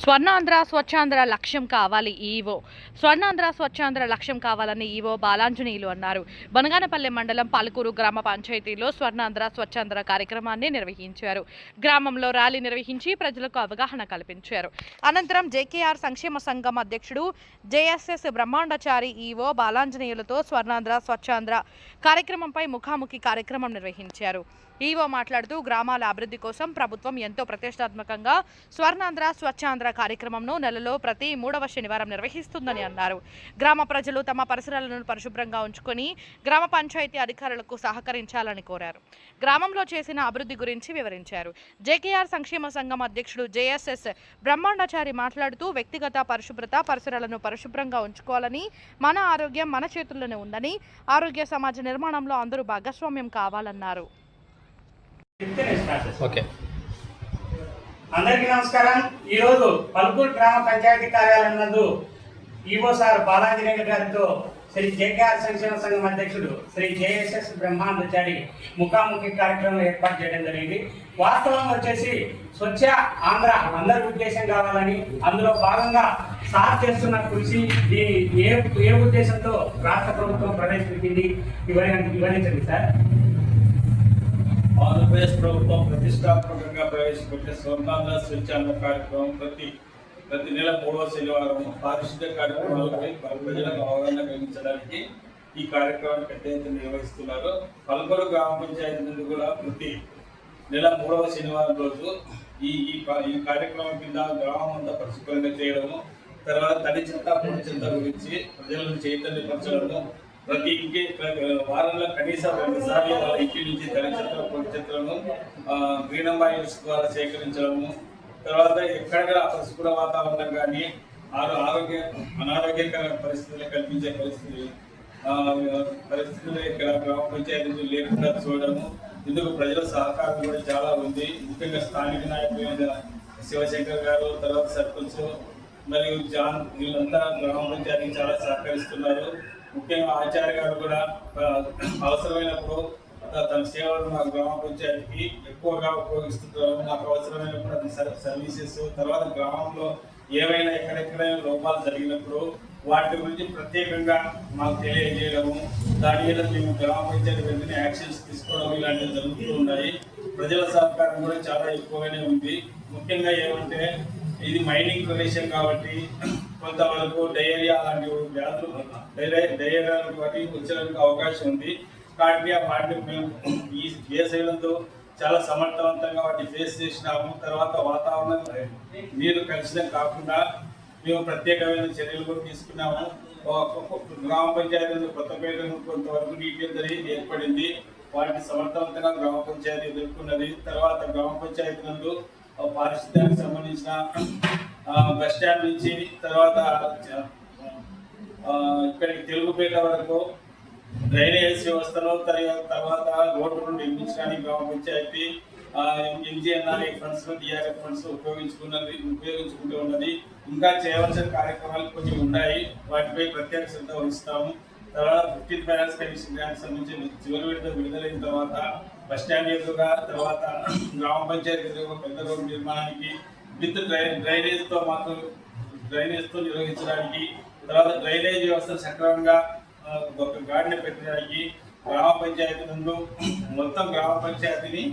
స్వర్ణాంధ్ర స్వచ్ఛాంధ్ర లక్ష్యం కావాలి ఈవో. స్వర్ణాంధ్ర స్వచ్ఛాంధ్ర లక్ష్యం కావాలని ఈవో బాలాంజనేయులు అన్నారు. బనగానపల్లె మండలం పాలకూరు గ్రామ పంచాయతీలో స్వర్ణాంధ్ర స్వచ్ఛాంధ్ర కార్యక్రమాన్ని నిర్వహించారు. గ్రామంలో ర్యాలీ నిర్వహించి ప్రజలకు అవగాహన కల్పించారు. అనంతరం జేకేఆర్ సంక్షేమ సంఘం అధ్యక్షుడు జేఎస్ఎస్ బ్రహ్మాండచారి ఈవో బాలాంజనేయులతో స్వర్ణాంధ్ర స్వచ్ఛాంధ్ర కార్యక్రమంపై ముఖాముఖి కార్యక్రమం నిర్వహించారు. ఈవో మాట్లాడుతూ గ్రామాల అభివృద్ధి కోసం ప్రభుత్వం ఎంతో ప్రతిష్టాత్మకంగా స్వర్ణాంధ్ర స్వచ్ఛాంధ్ర కార్యక్రమంను నెలలో ప్రతి మూడవ శనివారం నిర్వహిస్తుందని అన్నారు. గ్రామ ప్రజలు తమ పరిసరాలను పరిశుభ్రంగా ఉంచుకొని గ్రామ పంచాయతీ అధికారులకు సహకరించాలని కోరారు. గ్రామంలో చేసిన అభివృద్ధి గురించి వివరించారు. జేకేఆర్ సంక్షేమ సంఘం అధ్యక్షుడు జేఎస్ఎస్ బ్రహ్మాండాచారి మాట్లాడుతూ వ్యక్తిగత పరిశుభ్రత పరిసరాలను పరిశుభ్రంగా ఉంచుకోవాలని మన ఆరోగ్యం మన చేతుల్లోనే ఉందని ఆరోగ్య సమాజ నిర్మాణంలో అందరూ భాగస్వామ్యం కావాలన్నారు. ఓకే. అందరికీ నమస్కారం. ఈ రోజు పలుకూరు గ్రామ పంచాయతీ కార్యాలయం నందు ఈవో సార్ బాలాంజనేయులు గారితో శ్రీ జేకేఆర్ సంక్షేమ సంఘం అధ్యక్షుడు శ్రీ జేఎస్ఎస్ బ్రహ్మాండచారి ముఖాముఖి కార్యక్రమం ఏర్పాటు చేయడం జరిగింది. వాస్తవం వచ్చేసి స్వచ్ఛ ఆంధ్ర అందరి ఉద్దేశం కావాలని అందులో భాగంగా సార్ చేస్తున్న కృషి దీని ఏ ఏ ఉద్దేశంతో రాష్ట్ర ప్రభుత్వం ప్రవేశపెట్టింది ఇవన్నీ వివరించండి సార్. ఆంధ్రప్రదేశ్ ప్రభుత్వం ప్రతిష్టాత్మకంగా ప్రవేశపెట్టే స్వర్ణాంధ్ర స్వచ్ఛాంద కార్యక్రమం ప్రతి ప్రతి నెల మూడవ శనివారం పారిశుద్ధ్య కార్యక్రమాలపై ప్రజలకు అవగాహన కలిగించడానికి ఈ కార్యక్రమాన్ని పెద్ద ఎత్తున నిర్వహిస్తున్నారు. పలువురు గ్రామ పంచాయతీ నుండి కూడా ప్రతి నెల మూడవ శనివారం రోజు ఈ ఈ ఈ కార్యక్రమం కింద గ్రామం అంతా పరిశుభ్రంగా చేయడము తర్వాత తడి చెత్త పొడి చెత్త గురించి ప్రజలను చైతన్యపరచడము ప్రతి ఇంటి వారంలో కనీసం రెండు సార్లు వాళ్ళ ఇంటి నుంచి తడి చెత్త పొడి చెత్తలను గ్రీన్ అంబాయిల్స్ ద్వారా సేకరించడము తర్వాత ఎక్కడెక్కడ పరిశుభ్ర వాతావరణం కానీ ఆరో ఆరోగ్య అనారోగ్యకర పరిస్థితులు కల్పించే పరిస్థితి పరిస్థితులు ఇక్కడ గ్రామ పంచాయతీలు లేకుండా చూడడము ఇందుకు ప్రజల సహకారం కూడా చాలా ఉంది. ముఖ్యంగా స్థానిక నాయకులైన శివశంకర్ గారు తర్వాత సర్పంచ్ మరియు జాన్ వీళ్ళంతా గ్రామ పంచాయతీకి చాలా సహకరిస్తున్నారు. ముఖ్యంగా ఆచార్య గారు కూడా అవసరమైనప్పుడు తన సేవలు మా గ్రామ పంచాయతీకి ఎక్కువగా ఉపయోగిస్తుంటారు. నాకు అవసరమైనప్పుడు అది సర్వీసెస్ తర్వాత గ్రామంలో ఏవైనా ఎక్కడెక్కడైనా లోపాలు జరిగినప్పుడు వాటి గురించి ప్రత్యేకంగా మాకు తెలియజేయడము దాని మీద మేము గ్రామ పంచాయతీ వెంటనే యాక్షన్స్ తీసుకోవడం ఇలాంటివి జరుగుతూ ఉన్నాయి. ప్రజల సహకారం కూడా చాలా ఎక్కువగానే ఉంది. ముఖ్యంగా ఏమంటే ఇది మైనింగ్ ప్రదేశం కాబట్టి కొంతవరకు డయేరియా లాంటి వ్యాధులు డయే- డయేరియా వాటి వచ్చేందుకు అవకాశం ఉంది. కాబట్టి వాటిని మేము ఈ వేసవిలందు చాలా సమర్థవంతంగా వాటిని ఫేస్ చేసినాము. తర్వాత వాతావరణం నీరు కలుషితం కాకుండా మేము ప్రత్యేకమైన చర్యలు కూడా తీసుకున్నాము. గ్రామ పంచాయతీ నుండి కొత్తపేట కొంతవరకు నీటి జరిగి ఏర్పడింది. వాటిని సమర్థవంతంగా గ్రామ పంచాయతీ ఎదుర్కొన్నది. తర్వాత గ్రామ పంచాయతీ నందు ఆ పారిశుద్ధ్యానికి సంబంధించిన బస్ స్టాండ్ నుంచి తర్వాత ఇక్కడికి తెలుగుపేట వరకు డ్రైనేజ్ వ్యవస్థలో తర్వాత రోడ్డు నిర్మించడానికి గ్రామ పంచాయతీ ఎంజిఎన్ఆర్ఏ ఫండ్స్ డిఆర్ఎఫ్ ఫండ్స్ ఉపయోగించుకున్నది ఉపయోగించుకుంటూ ఉన్నది. ఇంకా చేయవలసిన కార్యక్రమాలు కొన్ని ఉన్నాయి. వాటిపై ప్రత్యేక శ్రద్ధ వహిస్తాము. తర్వాత ఫిఫ్టీన్ ఫైనాన్స్ కమిషన్ గ్రాంట్ సంబంధించి చివరి విడత విడుదలైన తర్వాత బస్ స్టాండ్ ఎదురుగా తర్వాత గ్రామ పంచాయతీ ఎదురుగా పెద్ద రోడ్డు నిర్మాణానికి విత్ డ్రై డ్రైనేజ్తో మాత్రం డ్రైనేజ్తో నిర్వహించడానికి తర్వాత డ్రైనేజ్ వ్యవస్థ సక్రమంగా ఒక గాడిని పెట్టడానికి గ్రామ పంచాయతీ నుండి మొత్తం గ్రామ పంచాయతీని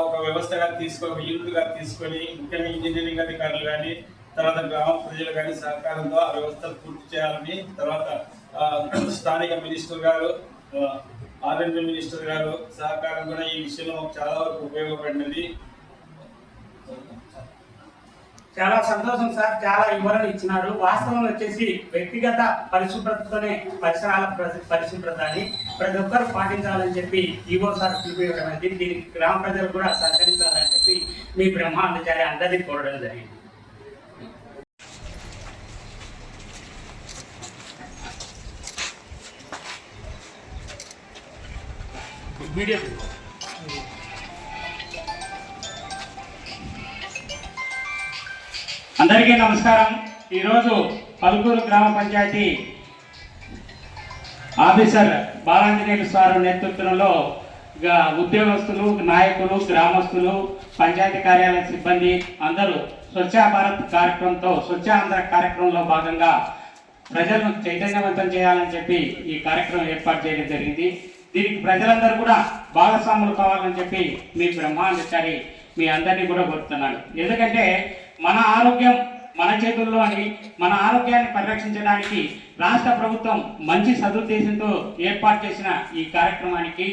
ఒక వ్యవస్థగా తీసుకొని యూనిట్గా తీసుకొని ముఖ్యంగా ఇంజనీరింగ్ అధికారులు కానీ తర్వాత గ్రామ ప్రజలు కానీ సహకారంతో ఆ వ్యవస్థను పూర్తి చేయాలని తర్వాత స్థానిక మినిస్టర్ గారు ఆర్ఎండ్బి మినిస్టర్ గారు సహకారం కూడా ఈ విషయంలో చాలా వరకు ఉపయోగపడినది. చాలా సంతోషం సార్ చాలా వివరణ ఇచ్చినారు. వాస్తవం వచ్చేసి వ్యక్తిగత పరిశుభ్రతతోనే పరిసరాల ప్ర- పరిశుభ్రత అని ప్రతి ఒక్కరు పాటించాలని చెప్పి ఈవో సార్ పిలిపించడం అనేది దీనికి గ్రామ ప్రజలు కూడా సహకరించాలని చెప్పి మీ బ్రహ్మాండచారి అందరినీ కోరడం జరిగింది. వీడియో అందరికీ నమస్కారం. ఈరోజు పలుకూరు గ్రామ పంచాయతీ ఆఫీసర్ బాలాంజనేయులు సార్ నేతృత్వంలో ఉద్యోగస్తులు నాయకులు గ్రామస్తులు పంచాయతీ కార్యాలయ సిబ్బంది అందరూ స్వచ్ఛ భారత్ కార్యక్రమంతో స్వచ్ఛ ఆంధ్ర కార్యక్రమంలో భాగంగా ప్రజలను చైతన్యవంతం చేయాలని చెప్పి ఈ కార్యక్రమం ఏర్పాటు చేయడం జరిగింది. దీనికి ప్రజలందరూ కూడా భాగస్వాములు కావాలని చెప్పి మీ బ్రహ్మాండచారి మీ అందరినీ కూడా కోరుతున్నాను. ఎందుకంటే మన ఆరోగ్యం మన చేతుల్లో అని మన ఆరోగ్యాన్ని పరిరక్షించడానికి రాష్ట్ర ప్రభుత్వం మంచి సదుద్దేశంతో ఏర్పాటు చేసిన ఈ కార్యక్రమానికి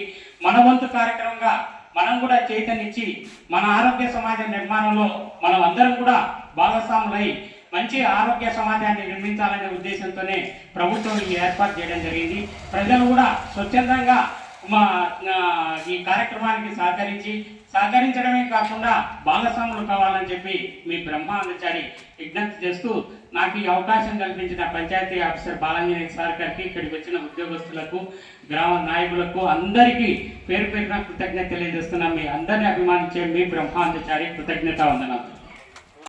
మన వంతు కార్యక్రమంగా మనం కూడా చైతన్యించి మన ఆరోగ్య సమాజ నిర్మాణంలో మనం అందరం కూడా భాగస్వాములై మంచి ఆరోగ్య సమాజాన్ని నిర్మించాలనే ఉద్దేశంతోనే ప్రభుత్వం ఈ ఏర్పాటు చేయడం జరిగింది. ప్రజలు కూడా స్వచ్ఛందంగా మా ఈ కార్యక్రమానికి సహకరించి సహకరించడమే కాకుండా భాగస్వాములు కావాలని చెప్పి మీ బ్రహ్మాందచారి విజ్ఞప్తి చేస్తూ నాకు ఈ అవకాశం కల్పించిన పంచాయతీ ఆఫీసర్ బాలాంజనేయ సార్ గారికి ఇక్కడికి వచ్చిన ఉద్యోగస్తులకు గ్రామ నాయకులకు అందరికీ పేరు పేరున కృతజ్ఞత తెలియజేస్తున్నాం. మీ అందరిని అభిమానించే మీ బ్రహ్మాందచారి కృతజ్ఞత వందనాలు